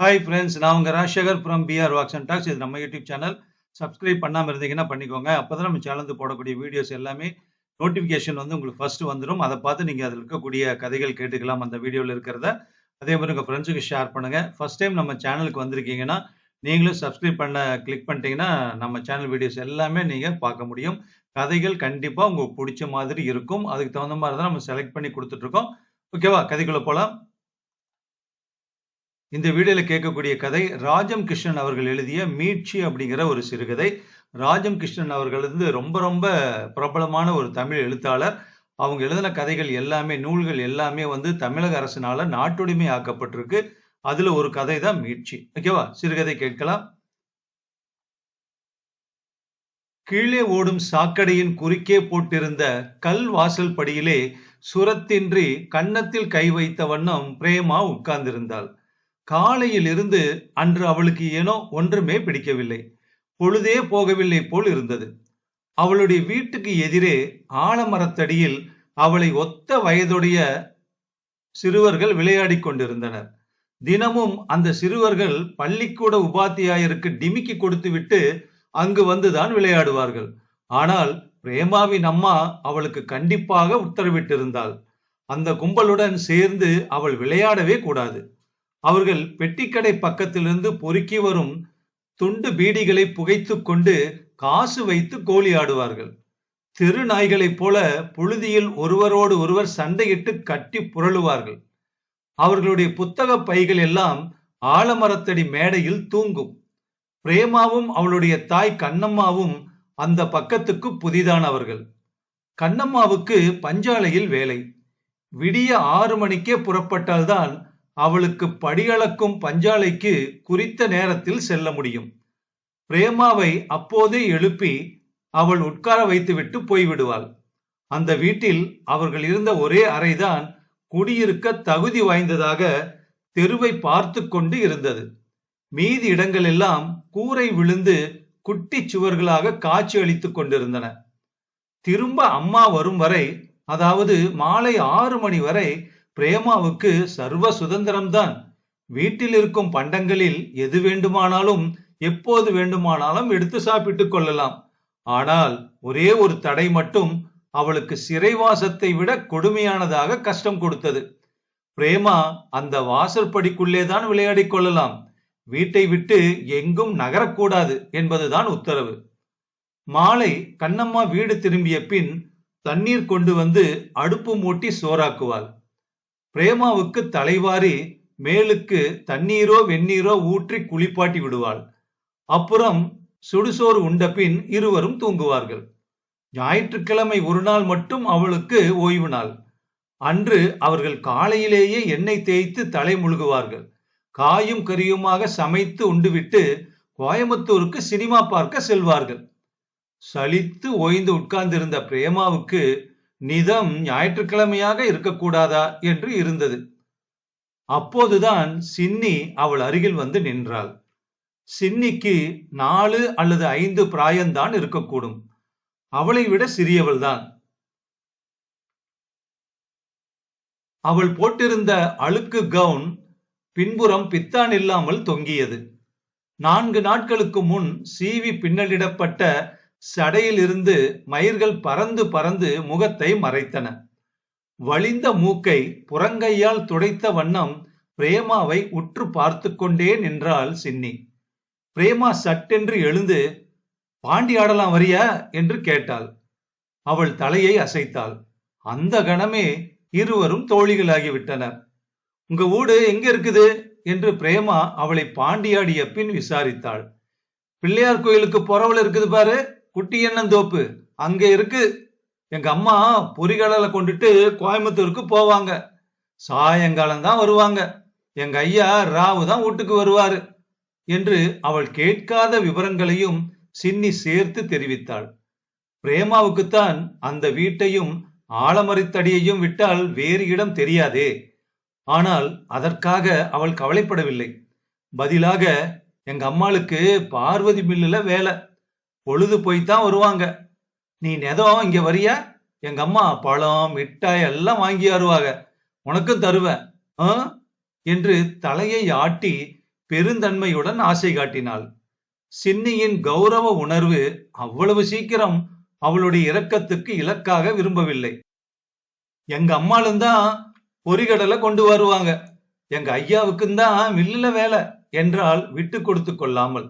Hi friends நான் உங்கள் Rajasekar from PR walks and talks இது நம்ம யூடியூப் சேனல் சப்ஸ்கிரைப் பண்ணாமல் இருந்தீங்கன்னா பண்ணிக்கோங்க. அப்போ தான் நம்ம சேனலுக்கு போடக்கூடிய வீடியோஸ் எல்லாமே நோட்டிஃபிகேஷன் வந்து உங்களுக்கு ஃபர்ஸ்ட் வந்துடும் அதை பார்த்து நீங்கள் அதில் இருக்கக்கூடிய கதைகள் கேட்டுக்கலாம் அந்த வீடியோவில் இருக்கிறத. அதே மாதிரி உங்கள் ஃப்ரெண்ட்ஸுக்கு ஷேர் பண்ணுங்கள் ஃபர்ஸ்ட் டைம் நம்ம சேனலுக்கு வந்திருக்கீங்கன்னா நீங்களும் சப்ஸ்கிரைப் பண்ண கிளிக் பண்ணிட்டீங்கன்னா நம்ம சேனல் வீடியோஸ் எல்லாமே நீங்கள் பார்க்க முடியும். கதைகள் கண்டிப்பாக உங்களுக்கு பிடிச்ச மாதிரி இருக்கும். அதுக்கு தகுந்த மாதிரி தான் நம்ம செலக்ட் பண்ணி கொடுத்துட்ருக்கோம் ஓகேவா கதைக்குள்ளே போகலாம் இந்த வீடியோல கேட்கக்கூடிய கதை ராஜம் கிருஷ்ணன் அவர்கள் எழுதிய மீட்சி அப்படிங்கிற ஒரு சிறுகதை. ராஜம் கிருஷ்ணன் அவர்கள் வந்து ரொம்ப ரொம்ப பிரபலமான ஒரு தமிழ் எழுத்தாளர். அவங்க எழுதின கதைகள் எல்லாமே நூல்கள் எல்லாமே வந்து தமிழக அரசினால நாட்டுடைமை ஆக்கப்பட்டிருக்கு. அதுல ஒரு கதை தான் மீட்சி. ஓகேவா? சிறுகதை கேட்கலாம். கீழே ஓடும் சாக்கடையின் குறுக்கே போட்டிருந்த கல் வாசல் படியிலே சுரத்தின்றி கன்னத்தில் கை வைத்த வண்ணம் பிரேமா உட்கார்ந்திருந்தாள். காலையில் இருந்து அன்று அவளுக்கு ஏனோ ஒன்றுமே பிடிக்கவில்லை. பொழுதே போகவில்லை போல் இருந்தது. அவளுடைய வீட்டுக்கு எதிரே ஆலமரத்தடியில் அவளை ஒத்த வயதுடைய சிறுவர்கள் விளையாடி கொண்டிருந்தனர். தினமும் அந்த சிறுவர்கள் பள்ளிக்கூட உபாத்தியாயருக்கு டிமிக்கி கொடுத்துவிட்டு அங்கு வந்துதான் விளையாடுவார்கள். ஆனால் பிரேமாவின் அம்மா அவளுக்கு கண்டிப்பாக உத்தரவிட்டிருந்தாள். அந்த கும்பலுடன் சேர்ந்து அவள் விளையாடவே கூடாது. அவர்கள் பெட்டிக்கடை பக்கத்திலிருந்து பொறுக்கி வரும் துண்டு பீடிகளை புகைத்து கொண்டு காசு வைத்து கோழி ஆடுவார்கள் தெரு நாய்களைப் போல புழுதியில் ஒருவரோடு ஒருவர் சண்டையிட்டு கட்டி புரளுவார்கள். அவர்களுடைய புத்தக பைகள் எல்லாம் ஆலமரத்தடி மேடையில் தூங்கும். பிரேமாவும் அவளுடைய தாய் கண்ணம்மாவும் அந்த பக்கத்துக்கு புதிதானவர்கள். கண்ணம்மாவுக்கு பஞ்சாலையில் வேலை. விடிய ஆறு மணிக்கே புறப்பட்டால்தான் அவளுக்கு படியளக்கும் பஞ்சாலைக்கு குறித்த நேரத்தில் செல்ல முடியும். பிரேமாவை அப்போதே எழுப்பி அவள் உட்கார வைத்துவிட்டு போய்விடுவாள். அந்த வீட்டில் அவர்கள் இருந்த ஒரே அறைதான் குடியிருக்க தகுதி வாய்ந்ததாக தெருவை பார்த்து கொண்டு இருந்தது. மீதி இடங்கள் எல்லாம் கூரை விழுந்து குட்டி சுவர்களாக காட்சி அளித்துக் கொண்டிருந்தன. திரும்ப அம்மா வரும் வரை அதாவது மாலை ஆறு மணி வரை பிரேமாவுக்கு சர்வ சுதந்திரம்தான். வீட்டில் இருக்கும் பண்டங்களில் எது வேண்டுமானாலும் எப்போது வேண்டுமானாலும் எடுத்து சாப்பிட்டுக் கொள்ளலாம். ஆனால் ஒரே ஒரு தடை மட்டும் அவளுக்கு சிறைவாசத்தை விட கொடுமையானதாக கஷ்டம் கொடுத்தது. பிரேமா அந்த வாசற்படிக்குள்ளேதான் விளையாடிக் கொள்ளலாம். வீட்டை விட்டு எங்கும் நகரக்கூடாது என்பதுதான் உத்தரவு. மாலை கண்ணம்மா வீடு திரும்பிய பின் தண்ணீர் கொண்டு வந்து அடுப்பு மூட்டி சோறாக்குவாள். பிரேமாவுக்கு தலைவாரி மேலுக்கு தண்ணீரோ வெந்நீரோ ஊற்றி குளிப்பாட்டி விடுவாள். அப்புறம் சுடுசோறு உண்டபின் இருவரும் தூங்குவார்கள். ஞாயிற்றுக்கிழமை ஒரு நாள் மட்டும் அவளுக்கு ஓய்வு நாள். அன்று அவர்கள் காலையிலேயே எண்ணெய் தேய்த்து தலை முழுகுவார்கள். காயும் கரியுமாக சமைத்து உண்டுவிட்டு கோயம்புத்தூருக்கு சினிமா பார்க்க செல்வார்கள். சலித்து ஓய்ந்து உட்கார்ந்திருந்த பிரேமாவுக்கு நிதம் ஞாயிற்றுக்கிழமையாக இருக்கக்கூடாதா என்று இருந்தது. அப்போதுதான் சின்னி அவள் அருகில் வந்து நின்றாள். சின்னிக்கு நாலு அல்லது ஐந்து பிராயம்தான் இருக்கக்கூடும். அவளை விட சிறியவள்தான். அவள் போட்டிருந்த அழுக்கு கவுன் பின்புறம் பித்தான் இல்லாமல் தொங்கியது. நான்கு நாட்களுக்கு முன் சீவி பின்னலிடப்பட்ட சடையிலிருந்து மயிர்கள் பறந்து பறந்து முகத்தை மறைத்தன. வழிந்த மூக்கை புறங்கையால் துடைத்த வண்ணம் பிரேமாவை உற்று பார்த்து கொண்டே நின்றாள் சின்னி. பிரேமா சட்டென்று எழுந்து பாண்டி ஆடலாம் வரியா? என்று கேட்டாள். அவள் தலையை அசைத்தாள். அந்த கணமே இருவரும் தோழிகளாகிவிட்டனர். உங்க வீடு எங்க இருக்குது? என்று பிரேமா அவளை பாண்டியாடிய பின் விசாரித்தாள். பிள்ளையார் கோயிலுக்கு புறவுல இருக்குது பாரு. குட்டியண்ணந்தோப்பு அங்க இருக்கு. எங்க அம்மா பொறிகடலை கொண்டுட்டு கோயம்புத்தூருக்கு போவாங்க. சாயங்காலம் தான் வருவாங்க. எங்க ஐயா ராவு தான் வீட்டுக்கு வருவாரு என்று அவள் கேட்காத விவரங்களையும் சின்னி சேர்த்து தெரிவித்தாள். பிரேமாவுக்குத்தான் அந்த வீட்டையும் ஆலமரித்தடியையும் விட்டால் வேறு இடம் தெரியாதே. ஆனால் அதற்காக அவள் கவலைப்படவில்லை. பதிலாக எங்க அம்மாளுக்கு பார்வதி மில்லுல வேலை. பொழுது போய்த்தான் வருவாங்க. நீ நெதம் இங்க வரியா? எங்க அம்மா பழம் மிட்டாய் எல்லாம் வாங்கி வருவாங்க உனக்கும் தருவேன். என்று தலையை ஆட்டி பெருந்தன்மையுடன் ஆசை காட்டினாள். சின்னியின் கௌரவ உணர்வு அவ்வளவு சீக்கிரம் அவளுடைய இரக்கத்துக்கு இலக்காக விரும்பவில்லை. எங்க அம்மாளுந்தான் பொறிகடலை கொண்டு வருவாங்க. எங்க ஐயாவுக்கும் தான் மில்லுல வேலை என்றால் விட்டு கொடுத்து கொள்ளாமல்.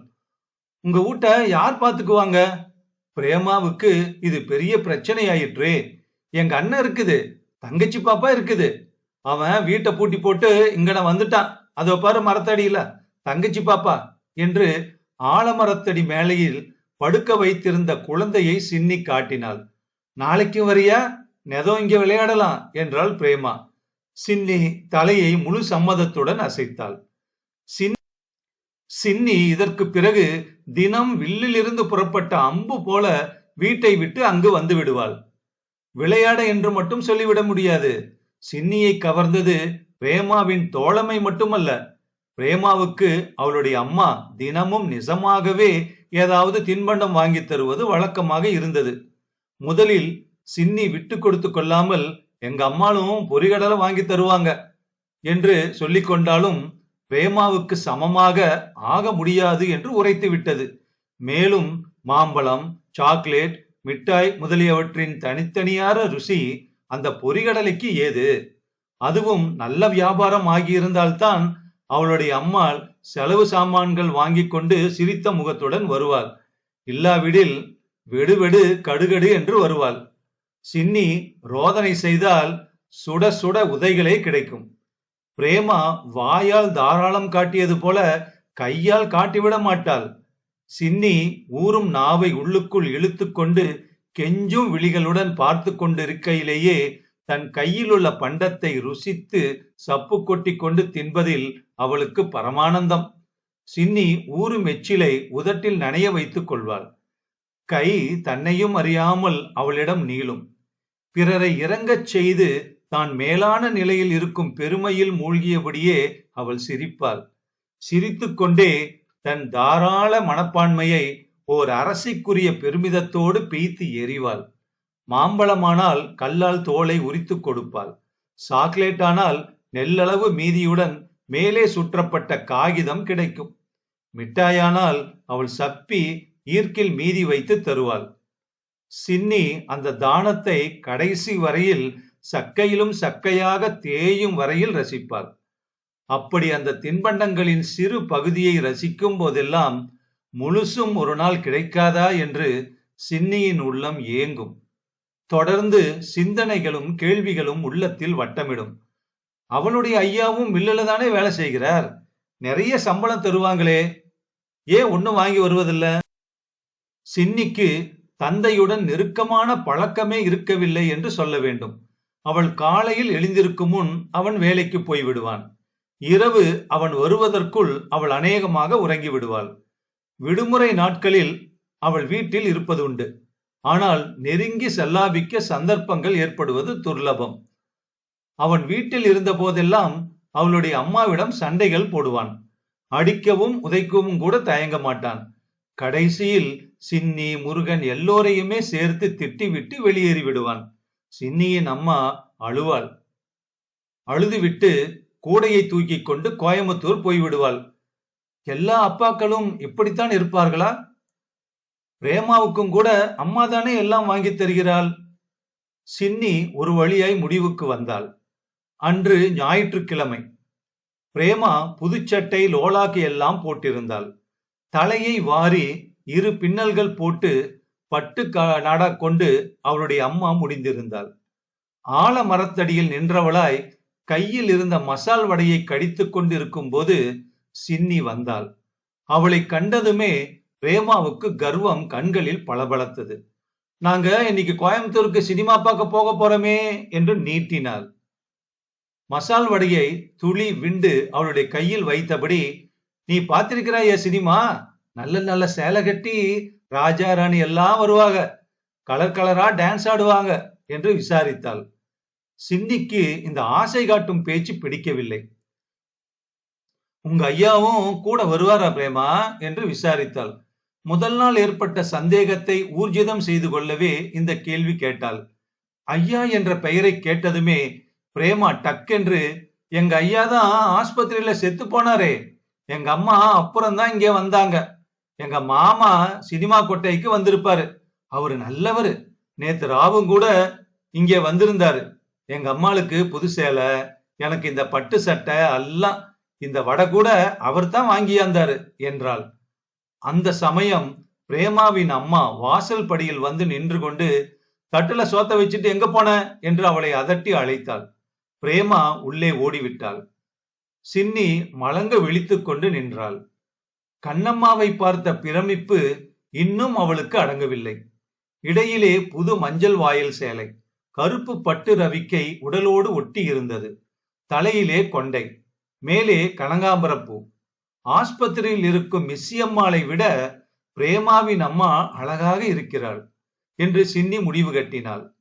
உங்க வீட்டை யார் பாத்துக்குவாங்க பிரேமாவுக்கு இது பெரிய பிரச்சனை ஆயிற்றே எங்க அண்ணன் இருக்குது தங்கச்சி பாப்பா இருக்குது. அவன் வீட்டை பூட்டி போட்டு இங்கன வந்துட்டான். அதோ பாரு மரத்தடியில தங்கச்சி பாப்பா என்று ஆலமரத்தடி மேலையில் படுக்க வைத்திருந்த குழந்தையை சின்னி காட்டினாள். நாளைக்கும் வரியா? நெதோ இங்க விளையாடலாம் என்றாள் பிரேமா. சின்னி தலையை முழு சம்மதத்துடன் அசைத்தாள். சின் சின்னி இதற்கு பிறகு தினம் வில்லிலிருந்து புறப்பட்ட அம்பு போல வீட்டை விட்டு அங்கு வந்து விடுவாள். விளையாட என்று மட்டும் சொல்லிவிட முடியாது. சின்னியை கவர்ந்தது பிரேமாவின் தோழமை மட்டுமல்ல. பிரேமாவுக்கு அவளுடைய அம்மா தினமும் நிஜமாகவே ஏதாவது தின்பண்டம் வாங்கி தருவது வழக்கமாக இருந்தது. முதலில் சின்னி விட்டு கொடுத்து கொள்ளாமல் எங்க அம்மாளும் பொறிகடலை வாங்கி தருவாங்க என்று சொல்லிக்கொண்டாலும் கொண்டாலும் பிரேமாவுக்கு சமமாக ஆக முடியாது என்று உரைத்து விட்டது. மேலும் மாம்பழம் சாக்லேட் மிட்டாய் முதலியவற்றின் தனித்தனியான ருசி அந்த பொறிகடலைக்கு ஏது? அதுவும் நல்ல வியாபாரம் ஆகியிருந்தால்தான் அவளுடைய அம்மாள் செலவு சாமான்கள் வாங்கி கொண்டு சிரித்த முகத்துடன் வருவாள். இல்லாவிடில் வெடு வெடு கடுகடு என்று வருவாள். சின்னி ரோதனை செய்தால் சுட சுட உதைகளே கிடைக்கும். பிரேமா வாயால் தாராளம் காட்டியது போல கையால் காட்டிவிட மாட்டாள். சின்னி ஊறும் நாவை உள்ளுக்குள் இழுத்துக்கொண்டு கெஞ்சும் விழிகளுடன் பார்த்து கொண்டிருக்கையிலேயே தன் கையில் உள்ள பண்டத்தை ருசித்து சப்பு கொட்டி கொண்டு தின்பதில் அவளுக்கு பரமானந்தம். சின்னி ஊறும் எச்சிலை உதட்டில் நனைய வைத்துக் கொள்வாள். கை தன்னையும் அறியாமல் அவளிடம் நீளும். பிறரை இறங்கச் செய்து தான் மேலான நிலையில் இருக்கும் பெருமையில் மூழ்கியபடியே அவள் சிரிப்பாள். சிரித்துக்கொண்டே தன் தாராள மனப்பான்மையை ஓர் அரசிக்குரிய பெருமிதத்தோடு பீய்த்து எறிவாள். மாம்பழமானால் கல்லால் தோலை உரித்து கொடுப்பாள். சாக்லேட் ஆனால் நெல்லளவு மீதியுடன் மேலே சுற்றப்பட்ட காகிதம் கிடைக்கும். மிட்டாயானால் அவள் சப்பி ஈர்க்கில் மீதி வைத்து தருவாள். சின்னி அந்த தானத்தை கடைசி வரையில் சக்கையிலும் சக்கையாக தேயும் வரையில் ரசிப்பார். அப்படி அந்த தின்பண்டங்களின் சிறு பகுதியை ரசிக்கும் போதெல்லாம் முழுசும் ஒரு நாள் கிடைக்காதா என்று சின்னியின் உள்ளம் ஏங்கும். தொடர்ந்து சிந்தனைகளும் கேள்விகளும் உள்ளத்தில் வட்டமிடும். அவளுடைய ஐயாவும் மில்லில் தானே வேலை செய்கிறார்? நிறைய சம்பளம் தருவாங்களே. ஏன் ஒண்ணும் வாங்கி வருவதில்ல? சின்னிக்கு தந்தையுடன் நெருக்கமான பழக்கமே இருக்கவில்லை என்று சொல்ல வேண்டும். அவள் காலையில் எழுந்திருக்கும் முன் அவன் வேலைக்கு போய் விடுவான். இரவு அவன் வருவதற்குள் அவள் அநேகமாக உறங்கி விடுவாள். விடுமுறை நாட்களில் அவள் வீட்டில் இருப்பது உண்டு ஆனால் நெருங்கி செல்லாபிக்க சந்தர்ப்பங்கள் ஏற்படுவது துர்லபம். அவன் வீட்டில் இருந்த போதெல்லாம் அவளுடைய அம்மாவிடம் சண்டைகள் போடுவான். அடிக்கவும் உதைக்கவும் கூட தயங்க மாட்டான். கடைசியில் சின்னி முருகன் எல்லோரையுமே சேர்த்து திட்டிவிட்டு வெளியேறி விடுவான் சின்னியின் அம்மா அழுவாள். அழுதுவிட்டு கூடையை தூக்கி கொண்டு கோயம்புத்தூர் போய்விடுவாள். எல்லா அப்பாக்களும் இப்படித்தான் இருப்பார்களா? பிரேமாவுக்கும் கூட அம்மா தானே எல்லாம் வாங்கி தருகிறாள்? சின்னி ஒரு வழியாய் முடிவுக்கு வந்தாள். அன்று ஞாயிற்றுக்கிழமை. பிரேமா புதுச்சட்டை லோலாக்கு எல்லாம் போட்டிருந்தாள். தலையை வாரி இரு பின்னல்கள் போட்டு பட்டு நாடா கொண்டு அவளுடைய அம்மா முடிந்திருந்தாள். ஆல மரத்தடியில் நின்றவளாய் கையில் இருந்த மசால் வடையை கடித்துக் கொண்டிருக்கும் போது சின்னி வந்தாள். அவளை கண்டதுமே ரேமாவுக்கு கர்வம் கண்களில் பளபளத்தது. நாங்க இன்னைக்கு கோயம்புத்தூருக்கு சினிமா பார்க்க போக போறோமே என்று நீட்டினாள். மசால் வடையை துளி விண்டு அவளுடைய கையில் வைத்தபடி நீ பார்த்திருக்கிறாய சினிமா? நல்ல நல்ல சேலை கட்டி ராஜா ராணி எல்லாம் வருவாங்க. கலர் கலரா டான்ஸ் ஆடுவாங்க என்று விசாரித்தாள். சிந்திக்கு இந்த ஆசை காட்டும் பேச்சு பிடிக்கவில்லை. உங்க ஐயாவும் கூட வருவாரா பிரேமா? என்று விசாரித்தாள். முதல் நாள் ஏற்பட்ட சந்தேகத்தை ஊர்ஜிதம் செய்து கொள்ளவே இந்த கேள்வி கேட்டாள். ஐயா என்ற பெயரை கேட்டதுமே பிரேமா டக்கென்று எங்க ஐயா தான் ஆஸ்பத்திரியில செத்து போனாரே. எங்க அம்மா அப்புறம் தான் இங்கே வந்தாங்க. எங்க மாமா சினிமா கொட்டைக்கு வந்திருப்பாரு. அவரு நல்லவரு. நேத்து ராவும் கூட இங்கே வந்திருந்தாரு. எங்க அம்மாளுக்கு புது சேலை எனக்கு இந்த பட்டு சட்டை எல்லாம் இந்த வடை கூட அவர் தான் வாங்கியாந்தாரு என்றாள். அந்த சமயம் பிரேமாவின் அம்மா வாசல் படியில் வந்து நின்று கொண்டு தட்டுல சோத்த வச்சுட்டு எங்க போன? என்று அவளை அதட்டி அழைத்தாள். பிரேமா உள்ளே ஓடிவிட்டாள். சின்னி மலங்க விழித்து கொண்டு நின்றாள். கண்ணம்மாவை பார்த்த பிரமிப்பு இன்னும் அவளுக்கு அடங்கவில்லை. இடையிலே புது மஞ்சள் வாயில் சேலை கருப்பு பட்டு ரவிக்கை உடலோடு ஒட்டி இருந்தது. தலையிலே கொண்டை மேலே கனகாம்பரப்பூ. ஆஸ்பத்திரியில் இருக்கும் மிஸ்ஸியம்மாளை விட பிரேமாவின் அம்மா அழகாக இருக்கிறாள் என்று சின்னி முடிவு கட்டினாள்.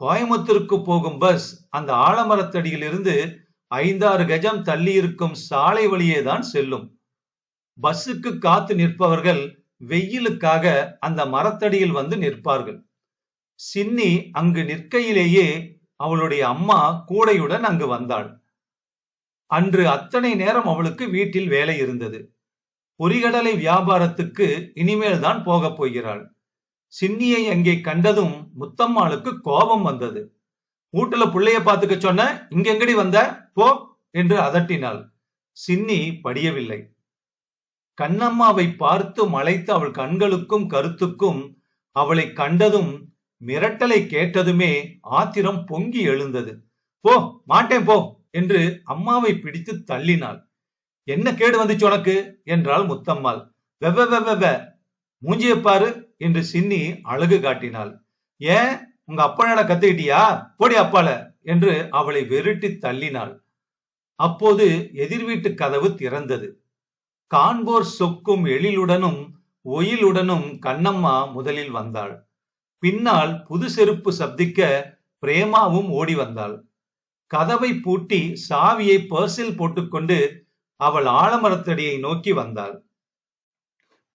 கோயம்புத்தூருக்கு போகும் பஸ் அந்த ஆலமரத்தடியில் இருந்து ஐந்தாறு கஜம் தள்ளி இருக்கும் சாலை வழியே தான் செல்லும். பஸ்ஸுக்கு காத்து நிற்பவர்கள் வெயிலுக்காக அந்த மரத்தடியில் வந்து நிற்பார்கள். சின்னி அங்கு நிற்கையிலேயே அவளுடைய அம்மா கூடையுடன் அங்கு வந்தாள். அன்று அத்தனை நேரம் அவளுக்கு வீட்டில் வேலை இருந்தது. பொறிகடலை வியாபாரத்துக்கு இனிமேல் தான் போகப் போகிறாள். சின்னியை அங்கே கண்டதும் முத்தம்மாளுக்கு கோபம் வந்தது. வீட்டுல புள்ளைய பாத்துக்க சொன்ன இங்க எங்கடி வந்த? போ! என்று அதட்டினாள். சின்னி படியவில்லை. கண்ணம்மாவை பார்த்து மலைத்து அவள் கண்களுக்கும் கருத்துக்கும் அவளை கண்டதும் மிரட்டலை கேட்டதுமே ஆத்திரம் பொங்கி எழுந்தது. போ மாட்டேன் போ என்று அம்மாவை பிடித்து தள்ளினாள். என்ன கேடு வந்துச்சு உனக்கு? என்றாள் முத்தம்மாள். வெவ வெவ வெ மூஞ்சிய பாரு என்று சின்னி அழகு காட்டினாள். ஏன்? உங்க அப்பனோட கத்துக்கிட்டியா? போடி அப்பால என்று அவளை வெருட்டி தள்ளினாள். அப்போது எதிர் வீட்டு கதவு திறந்தது. காண்போர் சொக்கும் எழிலுடனும் ஒயிலுடனும் கண்ணம்மா முதலில் வந்தாள். பின்னால் புது செருப்பு சப்திக்க பிரேமாவும் ஓடி வந்தாள். கதவை பூட்டி சாவியை பர்சில் போட்டுக்கொண்டு அவள் ஆலமரத்தடியை நோக்கி வந்தாள்.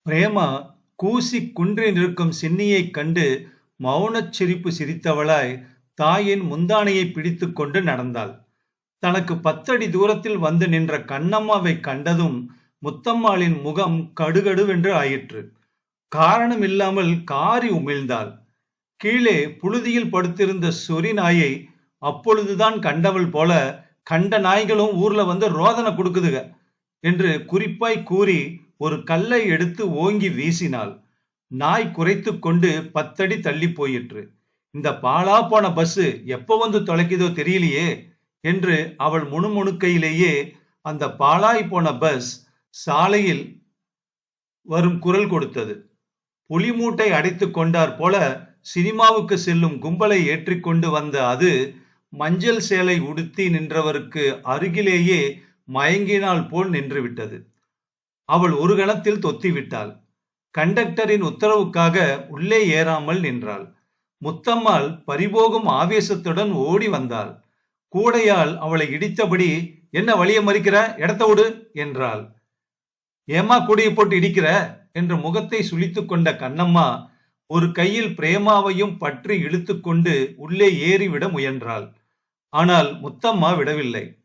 பிரேமா கூசி குன்றி நிற்கும் சின்னியைக் கண்டு மௌனச் சிரிப்பு சிரித்தவளாய் தாயின் முந்தானையை பிடித்து கொண்டு நடந்தாள். தனக்கு பத்தடி தூரத்தில் வந்து நின்ற கண்ணம்மாவை கண்டதும் முத்தம்மாளின் முகம் கடுகடுவென்று ஆயிற்று. காரணம் இல்லாமல் காரி உமிழ்ந்தாள். கீழே புழுதியில் படுத்திருந்த சொறி நாயை அப்பொழுதுதான் கண்டவள் போல கண்ட நாய்களும் ஊர்ல வந்து ரோதனை கொடுக்குதுக என்று குறிப்பாய் கூறி ஒரு கல்லை எடுத்து ஓங்கி வீசினாள். நாய் குறைத்து கொண்டு பத்தடி தள்ளி போயிற்று. இந்த பாலா போன பஸ் எப்ப வந்து தொலைக்குதோ தெரியலையே என்று அவள் முணுமுணுக்கையிலேயே அந்த பாலாய் போன பஸ் சாலையில் வரும் குரல் கொடுத்தது. புலி மூட்டை அடைத்து கொண்டார் போல சினிமாவுக்கு செல்லும் கும்பலை ஏற்றிக்கொண்டு வந்த அது மஞ்சள் சேலை உடுத்தி நின்றவருக்கு அருகிலேயே மயங்கினால் போல் நின்றுவிட்டது. அவள் ஒரு கணத்தில் தொத்திவிட்டாள். கண்டக்டரின் உத்தரவுக்காக உள்ளே ஏறாமல் நின்றாள். முத்தம்மாள் பரிபோகும் ஆவேசத்துடன் ஓடி வந்தாள். கூடையால் அவளை இடித்தபடி என்ன வழியை மறிக்கிற? இடத்த விடு என்றாள். ஏமா கூடையை போட்டு இடிக்கிற? என்று முகத்தை சுளித்துக் கொண்ட கண்ணம்மா ஒரு கையில் பிரேமாவையும் பற்றி இழுத்துக்கொண்டு உள்ளே ஏறிவிட முயன்றாள். ஆனால் முத்தம்மா விடவில்லை.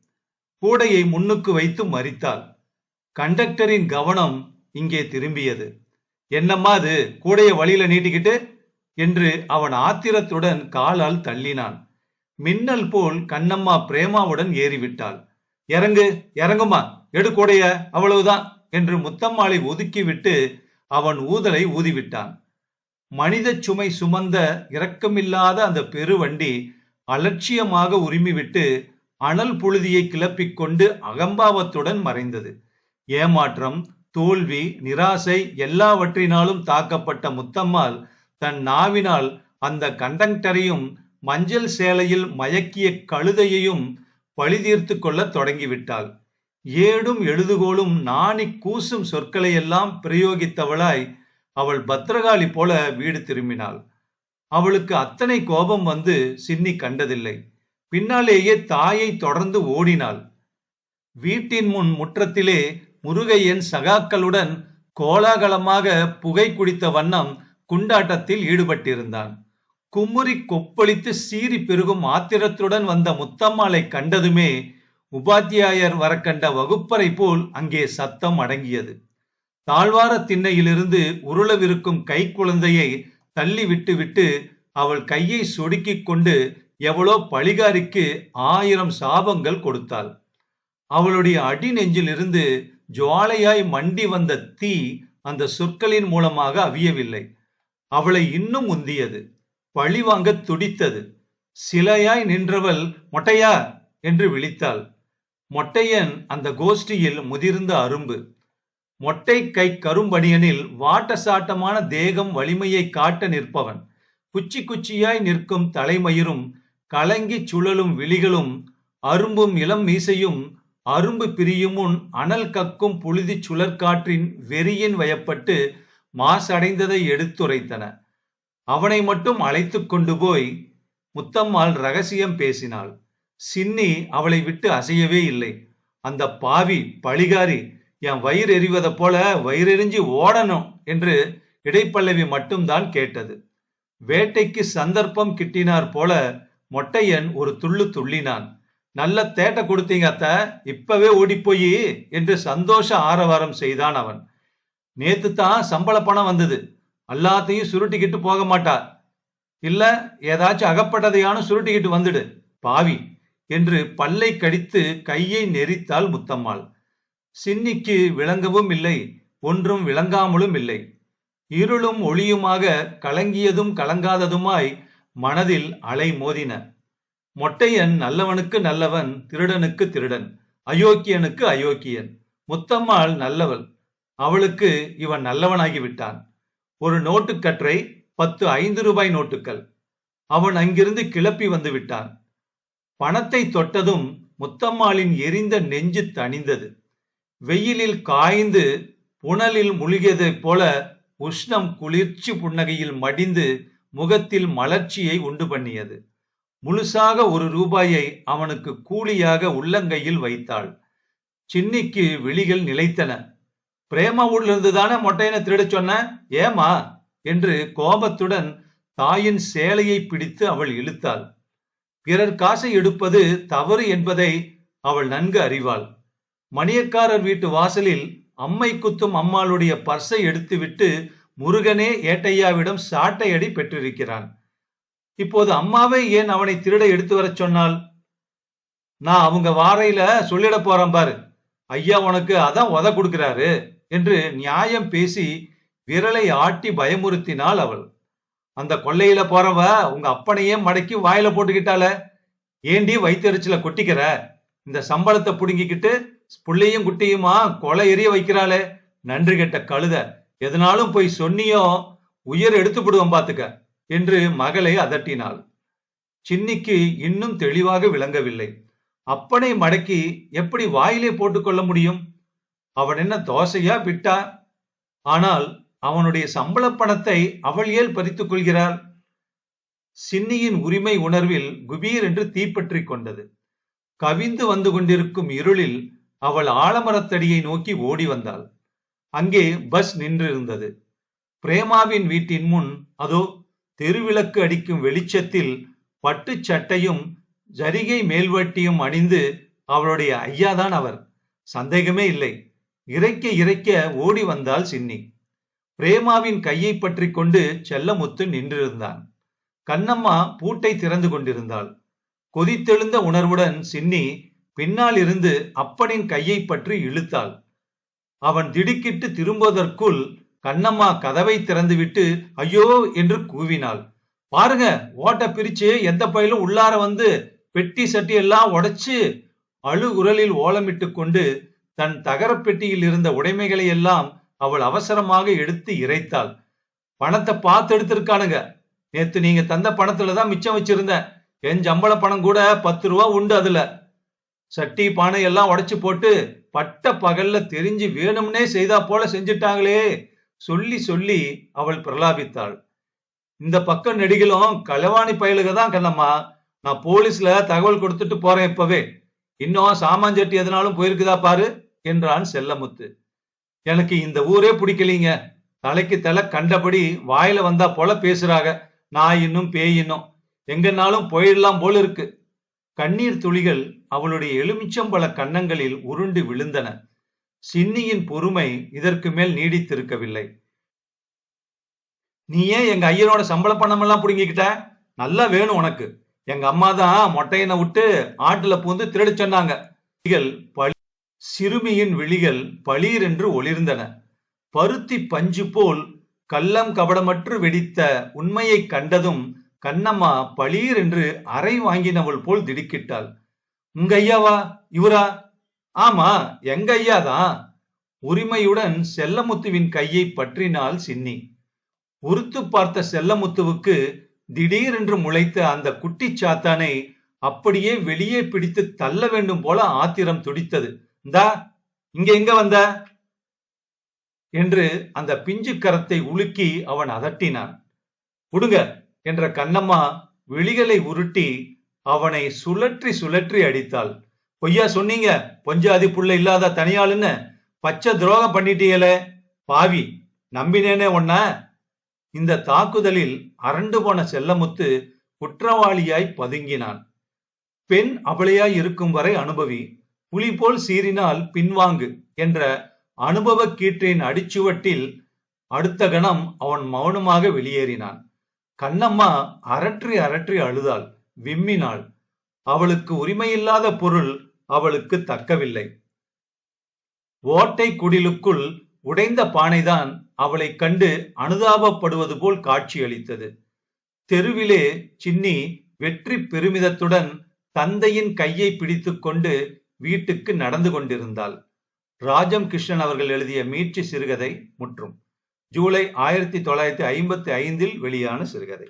கூடையை முன்னுக்கு வைத்து மறித்தாள். கண்டக்டரின் கவனம் இங்கே திரும்பியது. என்னம்மா அது கூடையை வழியில நீட்டிக்கிட்டு? என்று அவன் ஆத்திரத்துடன் காலால் தள்ளினான். மின்னல் போல் கண்ணம்மா பிரேமாவுடன் ஏறிவிட்டாள். இறங்கு இறங்குமா எடு கூடைய அவ்வளவுதான். என்று முத்தம்மாளை ஒதுக்கிவிட்டு அவன் ஊதலை ஊதிவிட்டான். மனித சுமை சுமந்த இரக்கமில்லாத அந்த பெருவண்டி அலட்சியமாக உரிமிவிட்டு அனல் புழுதியை கிளப்பிக் கொண்டு அகம்பாவத்துடன் மறைந்தது. ஏமாற்றம் தோல்வி நிராசை எல்லாவற்றினாலும் தாக்கப்பட்ட முத்தம்மாள் தன் நாவினால் அந்த கண்டக்டரையும் மஞ்சள் சேலையில் மயக்கிய கழுதையையும் பழிதீர்த்து கொள்ளத் தொடங்கிவிட்டாள். ஏடும் எழுதுகோளும் நாணி கூசும் சொற்களையெல்லாம் பிரயோகித்தவளாய் அவள் பத்ரகாளி போல வீடு திரும்பினாள். அவளுக்கு அத்தனை கோபம் வந்து சின்னி கண்டதில்லை. பின்னாலேயே தாயை தொடர்ந்து ஓடினாள். வீட்டின் முன் முற்றத்திலே முருகையன் சகாக்களுடன் கோலாகலமாக புகை குடித்த வண்ணம் குண்டாட்டத்தில் ஈடுபட்டிருந்தான். குமுறி கொப்பளித்து சீறி பெருகும் ஆத்திரத்துடன் வந்த முத்தம்மாளை கண்டதுமே உபாத்தியாயர் வரக்கண்ட வகுப்பறை போல் அங்கே சத்தம் அடங்கியது. தாழ்வார திண்ணையிலிருந்து உருளவிருக்கும் கை குழந்தையை தள்ளி விட்டு விட்டு அவள் கையை சொடுக்கிக் கொண்டு எவளோ பழிகாரிக்கு ஆயிரம் சாபங்கள் கொடுத்தாள். அவளுடைய அடி நெஞ்சிலிருந்து ஜுவாலையாய் மண்டி வந்த தீ அந்த சொற்களின் மூலமாக அவியவில்லை. அவளை இன்னும் உந்தியது. பழிவாங்க துடித்தது. சிலையாய் நின்றவள் மொட்டையா? என்று விழித்தாள். மொட்டையன் அந்த கோஷ்டியில் முதிர்ந்த அரும்பு. மொட்டை கை கரும்பணியனில் வாட்ட சாட்டமான தேகம் வலிமையை காட்ட நிற்பவன். குச்சி குச்சியாய் நிற்கும் தலைமயிரும் கலங்கி சுழலும் விழிகளும் அரும்பும் இளம் மீசையும் அரும்பு பிரியும் முன் அனல் கக்கும் புழுதி சுழற்காற்றின் வெறியின் வயப்பட்டு மாசடைந்ததை எடுத்துரைத்தன. அவனை மட்டும் அழைத்து கொண்டு போய் முத்தம்மாள் ரகசியம் பேசினாள். சின்னி அவளை விட்டு அசையவே இல்லை. அந்த பாவி பழிகாரி என் வயிறு எறிவதை போல வயிறெறிஞ்சி ஓடணும் என்று இடைப்பல்லவி மட்டும்தான் கேட்டது. வேட்டைக்கு சந்தர்ப்பம் கிட்டினார் போல மொட்டையன் ஒரு துள்ளு துள்ளினான். நல்ல தேட்ட கொடுத்தீங்க அத்த இப்பவே ஓடிப்போய் என்று சந்தோஷ ஆரவாரம் செய்தான் அவன். நேத்து தான் சம்பள பணம் வந்தது. எல்லாத்தையும் சுருட்டிக்கிட்டு போக மாட்டா. இல்ல ஏதாச்சும் அகப்பட்டதையானு சுருட்டிக்கிட்டு வந்துடு. பாவி என்று பல்லை கடித்து கையை நெரித்தாள் முத்தம்மாள். சின்னிக்கு விளங்கவும் இல்லை ஒன்றும் விளங்காமலும் இல்லை. இருளும் ஒளியுமாக கலங்கியதும் கலங்காததுமாய் மனதில் அலை மோதின. மொட்டையன் நல்லவனுக்கு நல்லவன் திருடனுக்கு திருடன் அயோக்கியனுக்கு அயோக்கியன். முத்தம்மாள் நல்லவள். அவளுக்கு இவன் நல்லவனாகி விட்டான் ஒரு நோட்டுக்கற்றை பத்து ஐந்து ரூபாய் நோட்டுக்கள். அவன் அங்கிருந்து கிளப்பி வந்து விட்டான் பணத்தை தொட்டதும் முத்தம்மாளின் எரிந்த நெஞ்சு தணிந்தது. வெயிலில் காய்ந்து புனலில் முழுகியதைப் போல உஷ்ணம் குளிர்ச்சி புன்னகையில் மடிந்து முகத்தில் மலர்ச்சியை உண்டு பண்ணியது. முழுசாக ஒரு ரூபாயை அவனுக்கு கூலியாக உள்ளங்கையில் வைத்தாள். சின்னிக்கு விழிகள் நிலைத்தன. பிரேமா தானே மொட்டையனை திருடச் சொன்ன? ஏமா என்று கோபத்துடன் தாயின் சேலையை பிடித்து அவள் இழுத்தாள். பிறர் காசை எடுப்பது தவறு என்பதை அவள் நன்கு அறிவாள். மணியக்காரர் வீட்டு வாசலில் அம்மை குத்தும் அம்மாளுடைய பர்ஸை எடுத்துவிட்டு முருகனே ஏட்டையாவிடம் சாட்டையடி பெற்றிருக்கிறான். இப்போது அம்மாவை ஏன் அவனை திருட எடுத்து வரச் சொன்னாள் நான் அவங்க வாரையில சொல்லிட போறேன் பாரு. ஐயா உனக்கு அதான் உத கொடுக்கிறாரு என்று நியாயம் பேசி விரலை ஆட்டி பயமுறுத்தினாள் அவள். அந்த கொள்ளையில போறவ உங்க அப்பனையே மடக்கி வாயில போட்டுக்கிட்டால ஏண்டி வைத்தறிச்சல கொட்டிக்கிற? இந்த சம்பளத்தை புடுங்கிக்கிட்டு புள்ளையும் குட்டியுமா கொலை எரிய வைக்கிறாளே. நன்றி கெட்ட கழுத எதனாலும் போய் சொன்னியோ உயிர் எடுத்து விடுவோம் பாத்துக்க என்று மகளை அதட்டினாள். சின்னிக்கு இன்னும் தெளிவாக விளங்கவில்லை. அப்பனை மடக்கி எப்படி வாயிலே போட்டுக்கொள்ள முடியும்? அவன் என்ன தோசையா பிட்டா? ஆனால் அவனுடைய சம்பள பணத்தை அவள் ஏல் பறித்துக் கொள்கிறாள்? சின்னியின் உரிமை உணர்வில் குபீர் என்று தீப்பற்றி கொண்டது. கவிந்து வந்து கொண்டிருக்கும் இருளில் அவள் ஆலமரத்தடியை நோக்கி ஓடி வந்தாள். அங்கே பஸ் நின்றிருந்தது. பிரேமாவின் வீட்டின் முன் அதோ தெருவிளக்கு அடிக்கும் வெளிச்சத்தில் பட்டு சட்டையும் ஜரிகை மேல்வட்டியும் அணிந்து அவளுடைய ஐயாதான் அவர். சந்தேகமே இல்லை. இறைக்க இறைக்க ஓடி வந்தாள் சின்னி. பிரேமாவின் கையை பற்றி கொண்டு செல்லமுத்து நின்றிருந்தான். கண்ணம்மா பூட்டை திறந்து கொண்டிருந்தாள். கொதித்தெழுந்த உணர்வுடன் சின்னி பின்னால் இருந்து அப்பனின் கையை பற்றி இழுத்தாள். அவன் திடுக்கிட்டு திரும்புவதற்குள் கண்ணம்மா கதவை திறந்துவிட்டு ஐயோ என்று கூவினாள். பாருங்க ஓட்ட பிரிச்சு எந்த பயிலும் உள்ளார வந்து பெட்டி சட்டி எல்லாம் உடைச்சு உரலில் ஓலமிட்டு கொண்டு தன் தகர பெட்டியில் இருந்த உடைமைகளை எல்லாம் அவள் அவசரமாக எடுத்து இறைத்தாள். பணத்தை பார்த்து எடுத்திருக்கானுங்க. நேத்து நீங்க தந்த பணத்துல தான் மிச்சம் வச்சிருந்தேன் என் சம்பள பணம் கூட பத்து ரூபா உண்டு அதுல. சட்டி பானை எல்லாம் உடைச்சு போட்டு பட்ட பகல்ல தெரிஞ்சு வேணும்னே செய்தா போல செஞ்சிட்டாங்களே. சொல்லி சொல்லி அவள் பிரலாபித்தாள். இந்த பக்கம் நெடுகிலும் களவாணி பயலுக தான் கண்ணம்மா. நான் போலீஸ்ல தகவல் கொடுத்துட்டு போறேன் இப்பவே. இன்னும் சாமான்சட்டி எதனாலும் போயிருக்குதா பாரு? என்றான் செல்லமுத்து. எனக்கு இந்த ஊரே பிடிக்கலீங்க. தலைக்கு தலை கண்டபடி வாயில வந்தா போல பேசுறாங்க நான் இன்னும் பேய் எங்கன்னாலும் போயிடலாம் போல இருக்கு. கண்ணீர் துளிகள் அவளுடைய எலுமிச்சம்பழ கன்னங்களில் உருண்டு விழுந்தன. சின்னியின் பொறுமை இதற்கு மேல் நீடித்திருக்கவில்லை. நீ ஏன் எங்க ஐயனோட சம்பள பணம் எல்லாம் புடுங்கிக்கிட்ட? நல்லா வேணும் உனக்கு. எங்க அம்மா தான் மொட்டையனை விட்டு ஆட்டுல பூந்து திருட சொன்னாங்க. பழி சிறுமியின் விழிகள் பளீர் என்று ஒளிர்ந்தன. பருத்தி பஞ்சு போல் கள்ளம் கபடமற்று வெடித்த உண்மையைக் கண்டதும் கண்ணம்மா பளீர் என்று அறை வாங்கினவள் போல் திடுக்கிட்டாள். உங்க ஐயாவா? இவரா? ஆமா எங்க ஐயாதான் உரிமையுடன் செல்லமுத்துவின் கையை பற்றினாள் சின்னி. உறுத்து பார்த்த செல்லமுத்துவுக்கு திடீரென்று முளைத்த அந்த குட்டிச் சாத்தானை அப்படியே வெளியே பிடித்து தள்ள வேண்டும் போல ஆத்திரம் துடித்தது. இந்தா இங்க எங்க வந்த? என்று அந்த பிஞ்சு கரத்தை உலுக்கி அவன் அதட்டினான். விடுங்க என்ற கண்ணம்மா விழிகளை உருட்டி அவனை சுழற்றி சுழற்றி அடித்தாள். பொய்யா சொன்னீங்க பொஞ்சாதி புள்ள இல்லாத தனியாளுன்னு? பச்சை துரோகம் பண்ணிட்டீங்களே பாவி நம்பினேனே உன்ன? இந்த தாக்குதலில் அரண்டு போன செல்லமுத்து குற்றவாளியாய் பதுங்கினான். பெண் அவளையாய் இருக்கும் வரை அனுபவி புலி போல் சீறினால் பின்வாங்கு என்ற அனுபவ கீற்றின் அடிச்சுவட்டில் அடுத்த கணம் அவன் மௌனமாக வெளியேறினான். கண்ணம்மா அரற்றி அரற்றி அழுதாள் விம்மினாள். அவளுக்கு உரிமையில்லாத பொருள் அவளுக்கு தக்கவில்லை. ஓட்டை குடிலுக்குள் உடைந்த பானைதான் அவளைக் கண்டு அனுதாபப்படுவது போல் காட்சியளித்தது. தெருவிலே சின்னி வெற்றி பெருமிதத்துடன் தந்தையின் கையை பிடித்துக்கொண்டு வீட்டுக்கு நடந்து கொண்டிருந்தாள். ராஜம் கிருஷ்ணன் அவர்கள் எழுதிய மீட்சி சிறுகதை முற்றும். ஜூலை ஆயிரத்தி தொள்ளாயிரத்தி ஐம்பத்தி ஐந்தில் வெளியான சிறுகதை.